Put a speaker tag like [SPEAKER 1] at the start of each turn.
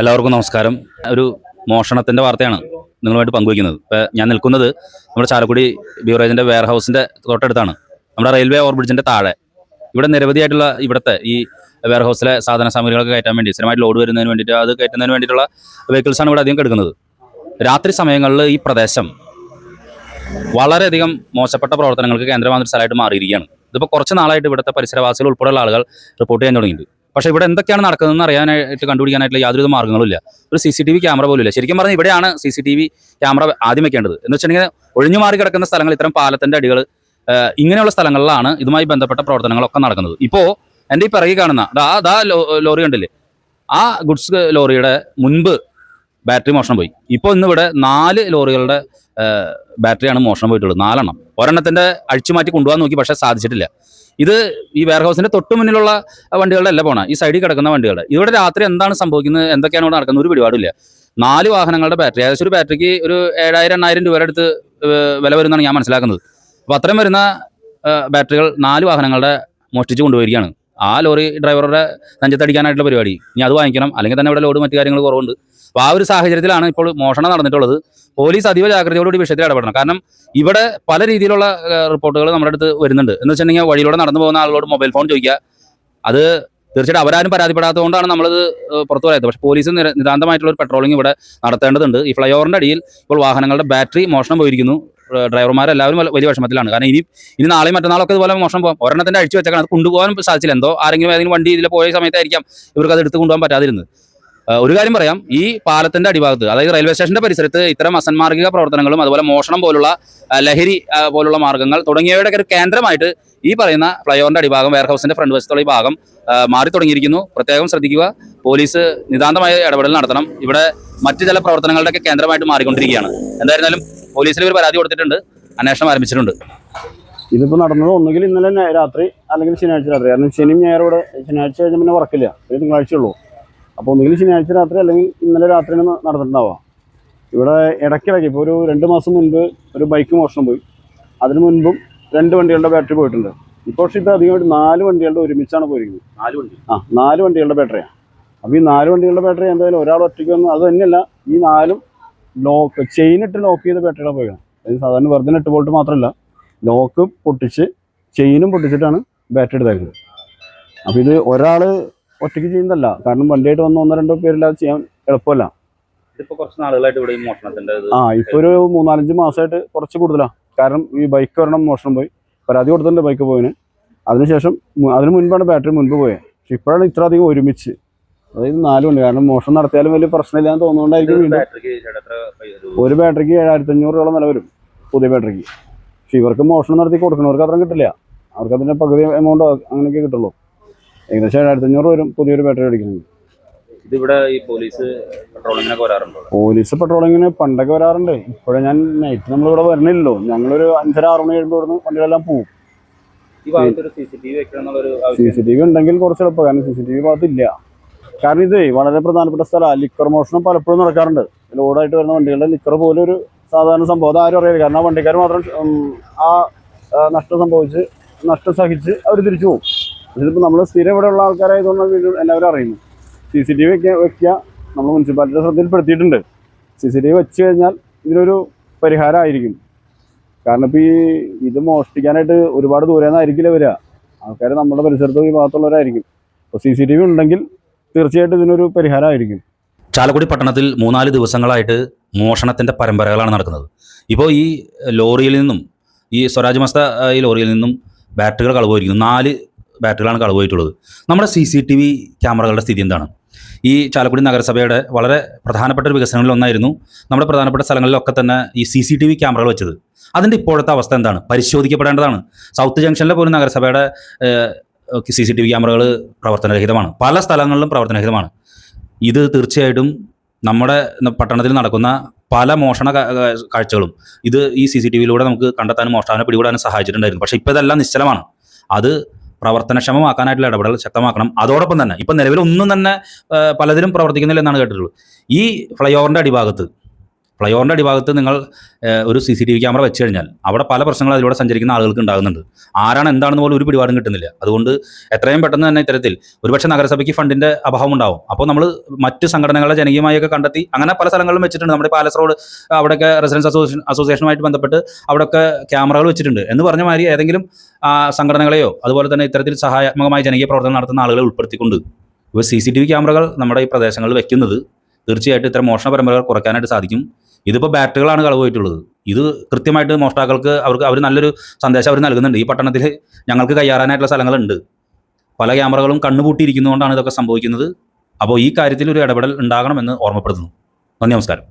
[SPEAKER 1] എല്ലാവർക്കും നമസ്കാരം. ഒരു മോഷണത്തിന്റെ വാർത്തയാണ് നിങ്ങളുമായിട്ട് പങ്കുവയ്ക്കുന്നത്. ഇപ്പൊ ഞാൻ നിൽക്കുന്നത് നമ്മുടെ ചാലക്കുടി ബീവറേജിന്റെ വെയർ ഹൗസിന്റെ തൊട്ടടുത്താണ്. നമ്മുടെ റെയിൽവേ ഓവർബ്രിഡ്ജിന്റെ താഴെ. ഇവിടെ നിരവധിയായിട്ടുള്ള ഇവിടുത്തെ ഈ വെയർ ഹൗസിലെ സാധന സാമഗ്രികളൊക്കെ കയറ്റാൻ വേണ്ടി സ്ഥിരമായിട്ട് ലോഡ് വരുന്നതിന് വേണ്ടിയിട്ട് അത് കയറ്റുന്നതിന് വേണ്ടിയിട്ടുള്ള വെഹിക്കിൾസാണ് ഇവിടെ അധികം കിടക്കുന്നത്. രാത്രി സമയങ്ങളിൽ ഈ പ്രദേശം വളരെയധികം മോശപ്പെട്ട പ്രവർത്തനങ്ങൾക്ക് കേന്ദ്രമാകുന്ന സ്ഥലമായിട്ട് മാറിയിരിക്കുകയാണ്. ഇതിപ്പോൾ കുറച്ച് നാളായിട്ട് ഇവിടുത്തെ പരിസരവാസികൾ ഉൾപ്പെടെയുള്ള ആളുകൾ റിപ്പോർട്ട് ചെയ്യാൻ തുടങ്ങിയിട്ടുണ്ട്. പക്ഷേ ഇവിടെ എന്തൊക്കെയാണ് നടക്കുന്നതെന്ന് അറിയാനായിട്ട് കണ്ടുപിടിക്കാനായിട്ടുള്ള യാതൊരു മാർഗങ്ങളും ഇല്ല ഒരു C C T V camera പോലും ഇല്ല ശരിക്കും പറഞ്ഞാൽ ഇവിടെയാണ് C C T V camera ആദ്യം വെക്കേണ്ടത്. എന്ന് വെച്ചിട്ടുണ്ടെങ്കിൽ ഒഴിഞ്ഞു മാറി കിടക്കുന്ന സ്ഥലങ്ങൾ ഇത്തരം പാലത്തിന്റെ അടികൾ ഇങ്ങനെയുള്ള സ്ഥലങ്ങളിലാണ് ഇതുമായി ബന്ധപ്പെട്ട പ്രവർത്തനങ്ങളൊക്കെ നടക്കുന്നത്. ഇപ്പോൾ എന്റെ ഈ പിറകി കാണുന്ന ദാ ദാ ലോറി ഉണ്ടല്ലേ ആ ഗുഡ്സ് ലോറിയുടെ മുൻപ് ബാറ്ററി മോഷണം പോയി. ഇപ്പോൾ ഇന്നിവിടെ നാല് ലോറികളുടെ ബാറ്ററിയാണ് മോഷണം പോയിട്ടുള്ളത്. നാലെണ്ണം. ഒരെണ്ണത്തിന്റെ അഴിച്ചു മാറ്റി കൊണ്ടുപോകാൻ നോക്കി പക്ഷേ സാധിച്ചിട്ടില്ല. ഇത് ഈ വെയർ ഹൗസിന്റെ തൊട്ട് മുന്നിലുള്ള വണ്ടികളുടെ അല്ല പോണ ഈ സൈഡിൽ കിടക്കുന്ന വണ്ടികളുടെ. ഇവിടെ രാത്രി എന്താണ് സംഭവിക്കുന്നത്? എന്തൊക്കെയാണ് ഇവിടെ നടക്കുന്നത്? ഒരു പിടിപാടില്ല. നാല് വാഹനങ്ങളുടെ ബാറ്ററി ഏകദേശം ഒരു ബാറ്ററിക്ക് ഒരു ഏഴായിരം എണ്ണായിരം രൂപയുടെ അടുത്ത് വില വരുന്നതാണ് ഞാൻ മനസ്സിലാക്കുന്നത്. അപ്പോൾ അത്രയും വരുന്ന ബാറ്ററികൾ നാല് വാഹനങ്ങളുടെ മോഷ്ടിച്ച് കൊണ്ടുപോയിരിക്കുകയാണ്. ആ ലോറി ഡ്രൈവറുടെ നെഞ്ചത്തടിക്കാനായിട്ടുള്ള പരിപാടി. ഇനി അത് വാങ്ങിക്കണം. അല്ലെങ്കിൽ തന്നെ ഇവിടെ ലോഡ് മറ്റു കാര്യങ്ങൾ കുറവുണ്ട്. അപ്പോൾ ആ ഒരു സാഹചര്യത്തിലാണ് ഇപ്പോൾ മോഷണം നടന്നിട്ടുള്ളത്. പോലീസ് അതീവ ജാഗ്രതയോടുകൂടി വിഷയത്തിൽ ഇടപെടണം. കാരണം ഇവിടെ പല രീതിയിലുള്ള റിപ്പോർട്ടുകൾ നമ്മുടെ അടുത്ത് വരുന്നുണ്ട്. എന്ന് വെച്ചിട്ടുണ്ടെങ്കിൽ വഴിയിലൂടെ നടന്നു പോകുന്ന ആളുകളോട് മൊബൈൽ ഫോൺ ചോദിക്കുക. അത് തീർച്ചയായിട്ടും അവരാരും പരാതിപ്പെടാത്തതുകൊണ്ടാണ് നമ്മളത് പുറത്തു പറയുന്നത് പക്ഷേ പോലീസ് നിതാന്തമായിട്ടുള്ള ഒരു പെട്രോളിംഗ് ഇവിടെ നടത്തേണ്ടതുണ്ട്. ഈ ഫ്ലൈ ഓവറിന്റെ അടിയിൽ ഇപ്പോൾ വാഹനങ്ങളുടെ ബാറ്ററി മോഷണം പോയിരിക്കുന്നു. ഡ്രൈവർമാരെല്ലാവരും വലിയ വിഷമത്തിലാണ്. കാരണം ഇനി ഇനി നാളെ മറ്റന്നാളൊക്കെ ഇതുപോലെ മോഷണം പോകാം ഒരെണ്ണത്തിന്റെ അഴിച്ചു വെച്ചാൽ അത് കൊണ്ടുപോകാൻ സാധിച്ചില്ല. എന്തോ ആരെങ്കിലും ഏതെങ്കിലും വണ്ടി ഇതിൽ പോയ സമയത്തായിരിക്കാം ഇവർക്ക് അത് എടുത്ത് കൊണ്ടുപോകാൻ പറ്റാതിരുന്നത്. ഒരു കാര്യം പറയാം. ഈ പാലത്തിന്റെ അടിഭാഗത്ത് അതായത് റെയിൽവേ സ്റ്റേഷന്റെ പരിസരത്ത് ഇത്തരം അസന്മാർഗിക പ്രവർത്തനങ്ങളും അതുപോലെ മോഷണം പോലുള്ള ലഹരി പോലുള്ള മാർഗങ്ങൾ തുടങ്ങിയവയുടെ ഒരു കേന്ദ്രമായിട്ട് ഈ പറയുന്ന ഫ്ലൈ ഓവറിന്റെ അടിഭാഗം വെയർ ഹൗസിന്റെ ഫ്രണ്ട് വശത്തുള്ള ഈ ഭാഗം മാറി തുടങ്ങിയിരിക്കുന്നു. പ്രത്യേകം ശ്രദ്ധിക്കുക. പോലീസ് നിതാന്തമായ ഇടപെടൽ നടത്തണം. ഇവിടെ മറ്റു ചില പ്രവർത്തനങ്ങളുടെയൊക്കെ കേന്ദ്രമായിട്ട് മാറിക്കൊണ്ടിരിക്കുകയാണ്. എന്തായിരുന്നാലും പോലീസിൽ ഒരു പരാതി കൊടുത്തിട്ടുണ്ട്. അന്വേഷണം ആരംഭിച്ചിട്ടുണ്ട്.
[SPEAKER 2] ഇതിപ്പോൾ നടന്നത് ഒന്നുകിൽ ഇന്നലെ രാത്രി അല്ലെങ്കിൽ ശനിയാഴ്ച രാത്രി. കാരണം ശനിയും ഞായറും ഇവിടെ ശനിയാഴ്ച കഴിഞ്ഞാൽ പിന്നെ വർക്കില്ല ഒരു തിങ്കളാഴ്ച ഉള്ളൂ. അപ്പോൾ ഒന്നുകിൽ ശനിയാഴ്ച രാത്രി അല്ലെങ്കിൽ ഇന്നലെ രാത്രിയാണ് നടന്നിട്ടുണ്ടാവാം ഇവിടെ ഇടയ്ക്കിടയ്ക്ക് ഇപ്പോൾ ഒരു രണ്ട് മാസം മുൻപ് ഒരു ബൈക്ക് മോഷണം പോയി. അതിന് മുൻപും രണ്ട് വണ്ടികളുടെ ബാറ്ററി പോയിട്ടുണ്ട്. ഇപ്പോൾ പക്ഷേ ഇപ്പോൾ അധികമായിട്ട് നാല് വണ്ടികളുടെ ഒരുമിച്ചാണ് പോയിരിക്കുന്നത്.
[SPEAKER 1] നാല് വണ്ടി.
[SPEAKER 2] ആ നാല് വണ്ടികളുടെ ബാറ്ററിയാണ് അപ്പോൾ ഈ നാല് വണ്ടികളുടെ ബാറ്ററി എന്തായാലും ഒരാൾ ഒറ്റയ്ക്ക് വന്ന് അത് തന്നെയല്ല ഈ നാലും ലോക്ക് ചെയിൻ ഇട്ട് ലോക്ക് ചെയ്ത ബാറ്ററികളാണ് പോയത് അതായത് സാധാരണ വെറുതെ എട്ട് വോൾട്ട് മാത്രമല്ല ലോക്ക് പൊട്ടിച്ച് ചെയിനും പൊട്ടിച്ചിട്ടാണ് ബാറ്ററി എടുത്തേക്കുന്നത് അപ്പോൾ ഇത് ഒരാൾ ഒറ്റയ്ക്ക് ചെയ്യുന്നതല്ല കാരണം വണ്ടിയായിട്ട് വന്ന ഒന്നോ രണ്ടോ പേരില്ലാതെ ചെയ്യാൻ എളുപ്പമല്ല. ആ ഇപ്പോൾ ഒരു മൂന്നാലഞ്ച് മാസമായിട്ട് കുറച്ച് കൂടുതലാണ് കാരണം ഈ ബൈക്ക് ഒരെണ്ണം മോഷണം പോയി. പരാതി കൊടുത്തിട്ടുണ്ട് ബൈക്ക് പോയിന് അതിനുശേഷം അതിന് മുൻപാണ് ബാറ്ററി മുൻപ് പോയത് പക്ഷെ ഇപ്പോഴാണ് ഇത്ര അധികം ഒരുമിച്ച്. അതായത് നാലുണ്ട്. കാരണം മോഷണം നടത്തിയാലും വലിയ പ്രശ്നമില്ലാന്ന് തോന്നുന്നുകൊണ്ടായിരിക്കും വീണ്ടും ഒരു ബാറ്ററിക്ക് ഏഴായിരത്തി അഞ്ഞൂറോളം വില വരും പുതിയ ബാറ്ററിക്ക് പക്ഷെ ഇവർക്ക് മോഷണം നടത്തി കൊടുക്കുന്നവർക്ക് അത്രയും കിട്ടില്ല. അവർക്ക് അതിന്റെ പകുതി എമൗണ്ട് അങ്ങനെയൊക്കെ കിട്ടുള്ളൂ. ഏകദേശം ഏഴായിരത്തി അഞ്ഞൂറ് വരും പുതിയൊരു ബാറ്ററി അടിക്കുന്നത്
[SPEAKER 1] ഇതിവിടെ ഈ പോലീസ് പെട്രോളിങ്ങിനൊക്കെ വരാറുണ്ടോ
[SPEAKER 2] പോലീസ് പെട്രോളിങ്ങിന് പണ്ടൊക്കെ വരാറുണ്ട്. ഇപ്പോഴും ഞാൻ നൈറ്റ് നമ്മളിവിടെ വരണില്ലല്ലോ. ഞങ്ങളൊരു അഞ്ചര ആറ് മണി കഴിയുമ്പോൾ ഇവിടുന്ന് വണ്ടികളെല്ലാം പോകും
[SPEAKER 1] സി സി ടി വി
[SPEAKER 2] ഉണ്ടെങ്കിൽ കുറച്ച് എളുപ്പം കാരണം സി സി ടി വി ഭാഗത്തില്ല. കാരണം ഇത് വളരെ പ്രധാനപ്പെട്ട സ്ഥലമാണ് ലിക്കർ മോഷണം പലപ്പോഴും നടക്കാറുണ്ട്. ലോഡായിട്ട് വരുന്ന വണ്ടികളുടെ ലിക്കർ പോലും ഒരു സാധാരണ സംഭവം. അത് ആരും അറിയില്ല കാരണം ആ വണ്ടിക്കാർ മാത്രം ആ നഷ്ടം സംഭവിച്ച് നഷ്ടം സഹിച്ച് അവർ തിരിച്ചു പോകും. ഇതിപ്പോൾ നമ്മൾ സ്ഥിരം ഇവിടെ ഉള്ള ആൾക്കാരായതുകൊണ്ട് എല്ലാവരും അറിയുന്നു. സി സി ടി വി വെക്കുക വെക്കുക നമ്മൾ മുനിസിപ്പാലിറ്റിയുടെ ശ്രദ്ധയിൽപ്പെടുത്തിയിട്ടുണ്ട്. സി സി ടി വി വെച്ച് കഴിഞ്ഞാൽ ഇതിനൊരു പരിഹാരമായിരിക്കും കാരണം ഇപ്പോൾ ഈ ഇത് മോഷ്ടിക്കാനായിട്ട് ഒരുപാട് ദൂരെ നിന്നായിരിക്കില്ല വരിക. ആൾക്കാർ നമ്മുടെ പരിസരത്ത് ഈ ഭാഗത്തുള്ളവരായിരിക്കും. അപ്പോൾ സി സി ടി വി ഉണ്ടെങ്കിൽ തീർച്ചയായിട്ടും ഇതിനൊരു പരിഹാരമായിരിക്കും.
[SPEAKER 1] ചാലക്കുടി പട്ടണത്തിൽ മൂന്നാൽ ദിവസങ്ങളായിട്ട് മോഷണത്തിന്റെ പരമ്പരകളാണ് നടക്കുന്നത്. ഇപ്പോൾ ഈ ലോറിയിൽ നിന്നും ഈ സ്വരാജ് മസ്ത ഈ ലോറിയിൽ നിന്നും ബാറ്ററികൾ കളവുപോയിരിക്കുന്നു നാല് ബാറ്ററികളാണ് കളവുപോയിട്ടുള്ളത് നമ്മുടെ സി സി ടി വി ക്യാമറകളുടെ സ്ഥിതി എന്താണ്? ഈ ചാലക്കുടി നഗരസഭയുടെ വളരെ പ്രധാനപ്പെട്ട ഒരു വികസനങ്ങളിൽ ഒന്നായിരുന്നു നമ്മുടെ പ്രധാനപ്പെട്ട സ്ഥലങ്ങളിലൊക്കെ തന്നെ ഈ സി സി ടി വി ക്യാമറകൾ വെച്ചത്. അതിന്റെ ഇപ്പോഴത്തെ അവസ്ഥ എന്താണ്? പരിശോധിക്കപ്പെടേണ്ടതാണ്. സൗത്ത് ജംഗ്ഷനിലെ പോലും നഗരസഭയുടെ സി സി ടി വി ക്യാമറകൾ പ്രവർത്തനരഹിതമാണ്. പല സ്ഥലങ്ങളിലും പ്രവർത്തനരഹിതമാണ്. ഇത് തീർച്ചയായിട്ടും നമ്മുടെ പട്ടണത്തിൽ നടക്കുന്ന പല മോഷണ കാഴ്ചകളും ഇത് ഈ സി സി ടി വിയിലൂടെ നമുക്ക് കണ്ടെത്താനും മോഷ്ടാവിനെ പിടികൂടാനും സഹായിച്ചിട്ടുണ്ടായിരുന്നു. പക്ഷേ ഇപ്പോൾ ഇതെല്ലാം നിശ്ചലമാണ്. അത് പ്രവർത്തനക്ഷമമാക്കാനായിട്ടുള്ള ഇടപെടൽ ശക്തമാക്കണം. അതോടൊപ്പം തന്നെ ഇപ്പം നിലവിൽ ഒന്നും തന്നെ പലതിലും പ്രവർത്തിക്കുന്നില്ല എന്നാണ് കേട്ടിട്ടുള്ളത്. ഈ ഫ്ലൈ ഓവറിന്റെ അടിഭാഗത്ത് ഫ്ലൈ ഓവറിന്റെ അടിഭാഗത്ത് നിങ്ങൾ ഒരു C C T V camera വെച്ച് കഴിഞ്ഞാൽ അവിടെ പല പ്രശ്നങ്ങൾ അതിലൂടെ സഞ്ചരിക്കുന്ന ആളുകൾക്ക് ഉണ്ടാകുന്നുണ്ട്. ആരാണ് എന്താണെന്ന് പോലും ഒരു പിടിപാടും കിട്ടുന്നില്ല. അതുകൊണ്ട് എത്രയും പെട്ടെന്ന് തന്നെ ഇത്തരത്തിൽ ഒരുപക്ഷെ നഗരസഭയ്ക്ക് ഫണ്ടിന്റെ അഭാവം ഉണ്ടാവും. അപ്പോൾ നമ്മൾ മറ്റ് സംഘടനകളെ ജനകീയമായൊക്കെ കണ്ടെത്തി അങ്ങനെ പല സ്ഥലങ്ങളിലും വെച്ചിട്ടുണ്ട്. നമ്മുടെ പാലസ് റോഡ് അവിടെയൊക്കെ റെസിഡൻസ് അസോസിയേഷൻ അസോസിയേഷനുമായിട്ട് ബന്ധപ്പെട്ട് അവിടെയൊക്കെ ക്യാമറകൾ വെച്ചിട്ടുണ്ട്. എന്ന് പറഞ്ഞ മാതിരി ഏതെങ്കിലും സംഘടനകളെയോ അതുപോലെ തന്നെ ഇത്തരത്തിൽ സഹായാത്മകമായ ജനകീയ പ്രവർത്തനം നടത്തുന്ന ആളുകളെ ഉൾപ്പെടുത്തിക്കൊണ്ട് ഇപ്പോൾ സി സി ടി വി ക്യാമറകൾ നമ്മുടെ ഈ പ്രദേശങ്ങളിൽ വയ്ക്കുന്നത് തീർച്ചയായിട്ടും ഇത്തരം മോഷണ പരമ്പരകൾ കുറയ്ക്കാനായിട്ട് സാധിക്കും. ഇതിപ്പോൾ ബാറ്ററികളാണ് കളവ് പോയിട്ടുള്ളത്. ഇത് കൃത്യമായിട്ട് മോഷ്ടാക്കൾക്ക് അവർക്ക് അവർ നല്ലൊരു സന്ദേശം അവർ നൽകുന്നുണ്ട്. ഈ പട്ടണത്തിൽ ഞങ്ങൾക്ക് കയ്യാറാനായിട്ടുള്ള സ്ഥലങ്ങളുണ്ട്. പല ക്യാമറകളും കണ്ണുപൂട്ടിയിരിക്കുന്നതുകൊണ്ടാണ് ഇതൊക്കെ സംഭവിക്കുന്നത്. അപ്പോൾ ഈ കാര്യത്തിൽ ഒരു ഇടപെടൽ ഉണ്ടാകണമെന്ന് ഓർമ്മപ്പെടുത്തുന്നു. നന്ദി നമസ്കാരം.